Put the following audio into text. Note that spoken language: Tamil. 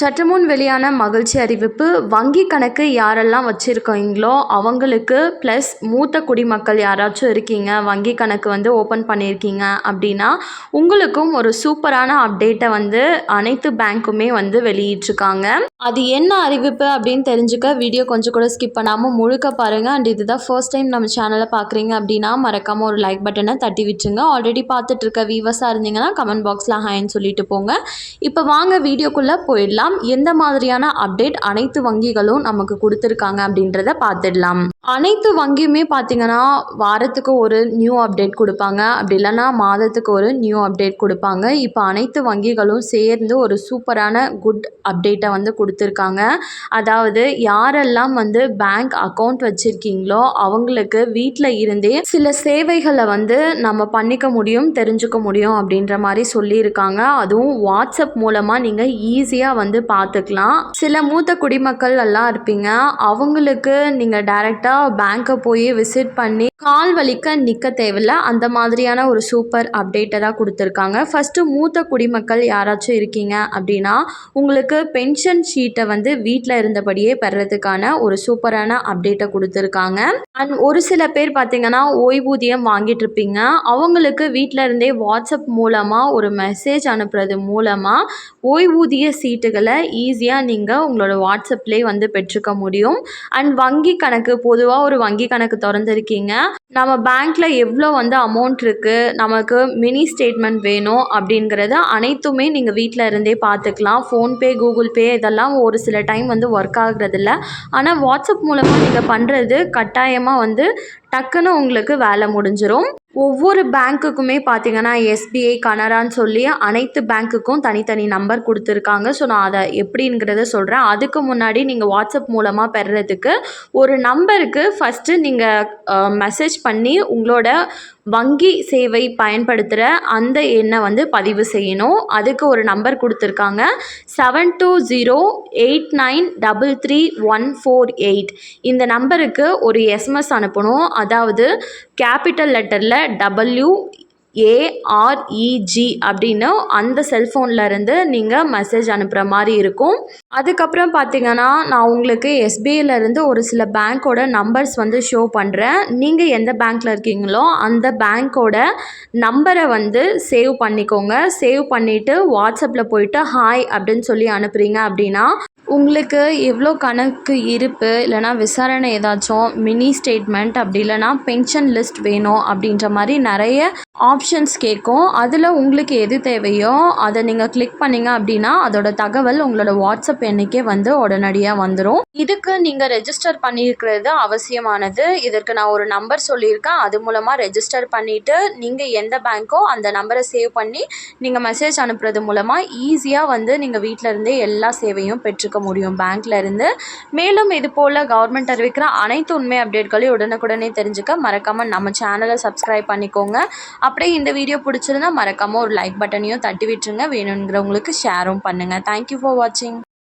சற்றுமுன் வெளியான மகிழ்ச்சி அறிவிப்பு வங்கி கணக்கு யாரெல்லாம் வச்சுருக்கீங்களோ அவங்களுக்கு ப்ளஸ் மூத்த குடிமக்கள் யாராச்சும் இருக்கீங்க வங்கி கணக்கு வந்து ஓப்பன் பண்ணியிருக்கீங்க அப்படின்னா உங்களுக்கும் ஒரு சூப்பரான அப்டேட்டை வந்து அனைத்து பேங்க்குமே வந்து வெளியிட்டிருக்காங்க. அது என்ன அறிவிப்பு அப்படின்னு தெரிஞ்சுக்க வீடியோ கொஞ்சம் கூட ஸ்கிப் பண்ணாமல் முழுக்க பாருங்கள் அண்ட் இதுதான் ஃபர்ஸ்ட் டைம் நம்ம சேனலை பார்க்குறீங்க அப்படின்னா மறக்காமல் ஒரு லைக் பட்டனை தட்டி விட்டுருங்க. ஆல்ரெடி பார்த்துட்டு இருக்க வியூவர்ஸாக இருந்தீங்கன்னா கமெண்ட் பாக்ஸில் ஹாய்ன்னு சொல்லிட்டு போங்க. இப்போ வாங்க வீடியோக்குள்ளே போயிடலாம். எந்த மாதிரியான அப்டேட் அனைத்து வங்கிகளும் நமக்கு கொடுத்துருக்காங்க அப்படின்றத பார்த்துடலாம். அனைத்து வங்கியுமே பார்த்தீங்கன்னா வாரத்துக்கு ஒரு நியூ அப்டேட் கொடுப்பாங்க. அப்படி இல்லைன்னா மாதத்துக்கு ஒரு நியூ அப்டேட் கொடுப்பாங்க. இப்போ அனைத்து வங்கிகளும் சேர்ந்து ஒரு சூப்பரான குட் அப்டேட்டை வந்து கொடுத்துருக்காங்க. அதாவது யாரெல்லாம் வந்து பேங்க் அக்கௌண்ட் வச்சுருக்கீங்களோ அவங்களுக்கு வீட்டில் இருந்தே சில சேவைகளை வந்து நம்ம பண்ணிக்க முடியும் தெரிஞ்சுக்க முடியும் அப்படின்ற மாதிரி சொல்லியிருக்காங்க. அதுவும் வாட்ஸ்அப் மூலமாக நீங்கள் ஈஸியாக வந்து பார்த்துக்கலாம். சில மூத்த குடிமக்கள் எல்லாம் இருப்பீங்க. அவங்களுக்கு நீங்கள் டைரெக்டாக பேங்க்கை போய் விசிட் பண்ணி கால் வலிக்க நிற்க தேவையில்ல. அந்த மாதிரியான ஒரு சூப்பர் அப்டேட்டை தான் கொடுத்துருக்காங்க. ஃபஸ்ட்டு மூத்த குடிமக்கள் யாராச்சும் இருக்கீங்க அப்படின்னா உங்களுக்கு பென்ஷன் ஷீட்டை வந்து வீட்டில் இருந்தபடியே பெறதுக்கான ஒரு சூப்பரான அப்டேட்டை கொடுத்துருக்காங்க. அண்ட் ஒரு சில பேர் பார்த்தீங்கன்னா ஓய்வூதியம் வாங்கிட்டு இருப்பீங்க. அவங்களுக்கு வீட்டில் இருந்தே வாட்ஸ்அப் மூலமாக ஒரு மெசேஜ் அனுப்புறது மூலமாக ஓய்வூதிய சீட்டுகளை ஈஸியாக நீங்கள் உங்களோட வாட்ஸ்அப்லேயே வந்து பெற்றுக்க முடியும். அண்ட் வங்கி கணக்கு பொதுவாக ஒரு வங்கி கணக்கு திறந்துருக்கீங்க. நம்ம பேங்க்கில் எவ்வளோ வந்து அமௌண்ட் இருக்குது நமக்கு மினி ஸ்டேட்மெண்ட் வேணும் அப்படிங்கிறத அனைத்துமே நீங்கள் வீட்டில் இருந்தே பார்த்துக்கலாம். ஃபோன்பே கூகுள் பே இதெல்லாம் ஒரு சில டைம் வந்து ஒர்க் ஆகுறதில்ல. ஆனால் வாட்ஸ்அப் மூலமாக நீங்கள் பண்ணுறது கட்டாயமாக வந்து டக்குன்னு உங்களுக்கு வேலை முடிஞ்சிடும் ஒவ்வொரு பேங்க்குக்குமே பார்த்தீங்கன்னா எஸ்பிஐ கனரான்னு சொல்லி அனைத்து பேங்க்குக்கும் தனித்தனி நம்பர் கொடுத்துருக்காங்க. ஸோ நான் அதை எப்படிங்கிறத சொல்கிறேன் அதுக்கு முன்னாடி நீங்கள் வாட்ஸ்அப் மூலமாக பெறுறதுக்கு ஒரு நம்பருக்கு ஃபஸ்ட்டு நீங்கள் மெசேஜ் பண்ணி உங்களோட வங்கி சேவை பயன்படுத்துகிற அந்த எண்ணை வந்து பதிவு செய்யணும். அதுக்கு ஒரு நம்பர் கொடுத்துருக்காங்க. Seven two zero eight nine double three one four eight இந்த நம்பருக்கு ஒரு எஸ்எம்எஸ் அனுப்பணும். அதாவது கேபிட்டல் லெட்டரில் டபுள்யூ ஏஆர்இஜி அப்படின்னு அந்த செல்ஃபோனில் இருந்து நீங்கள் மெசேஜ் அனுப்புகிற மாதிரி இருக்கும். அதுக்கப்புறம் பார்த்தீங்கன்னா நான் உங்களுக்கு எஸ்பிஐலேருந்து ஒரு சில பேங்க்கோட நம்பர்ஸ் வந்து ஷோ பண்ணுறேன் நீங்கள் எந்த பேங்க்கில் இருக்கீங்களோ அந்த பேங்க்கோட நம்பரை வந்து சேவ் பண்ணிக்கோங்க. சேவ் பண்ணிவிட்டு வாட்ஸ்அப்பில் போயிட்டு ஹாய் அப்படின்னு சொல்லி அனுப்புகிறீங்க அப்படின்னா உங்களுக்கு எவ்வளோ கணக்கு இருப்பு இல்லைனா விசாரணை ஏதாச்சும் மினி ஸ்டேட்மெண்ட் அப்படி இல்லைனா பென்ஷன் லிஸ்ட் வேணும் அப்படின்ற மாதிரி நிறைய ஆப்ஷன்ஸ் கேட்கும். அதில் உங்களுக்கு எது தேவையோ அதை நீங்கள் கிளிக் பண்ணிங்க அப்படின்னா அதோட தகவல் உங்களோட வாட்ஸ்அப் எண்ணிக்கே வந்து உடனடியாக வந்துடும் இதுக்கு நீங்கள் ரெஜிஸ்டர் பண்ணியிருக்கிறது அவசியமானது. இதற்கு நான் ஒரு நம்பர் சொல்லியிருக்கேன். அது மூலமாக ரெஜிஸ்டர் பண்ணிவிட்டு நீங்கள் எந்த பேங்க்கோ அந்த நம்பரை சேவ் பண்ணி நீங்கள் மெசேஜ் அனுப்புறது மூலமாக ஈஸியாக வந்து நீங்கள் வீட்டில் இருந்தே எல்லா சேவையும் பெற்றுக்க முடியும் பேங்க்ல இருந்து. மேலும் இது போல் கவர்மெண்ட் அறிவிக்கிற அனைத்து உண்மை அப்டேட்களையும் உடனுக்குடனே தெரிஞ்சுக்க மறக்காமல் நம்ம சேனலை சப்ஸ்கிரைப் பண்ணிக்கோங்க. அப்படியே இந்த வீடியோ பிடிச்சிருந்தா மறக்காமல் ஒரு லைக் பட்டனையும் தட்டி விட்டுருங்க. வேணுங்கிறவங்களுக்கு ஷேரும் பண்ணுங்கள் தேங்க்யூ ஃபார் வாட்சிங்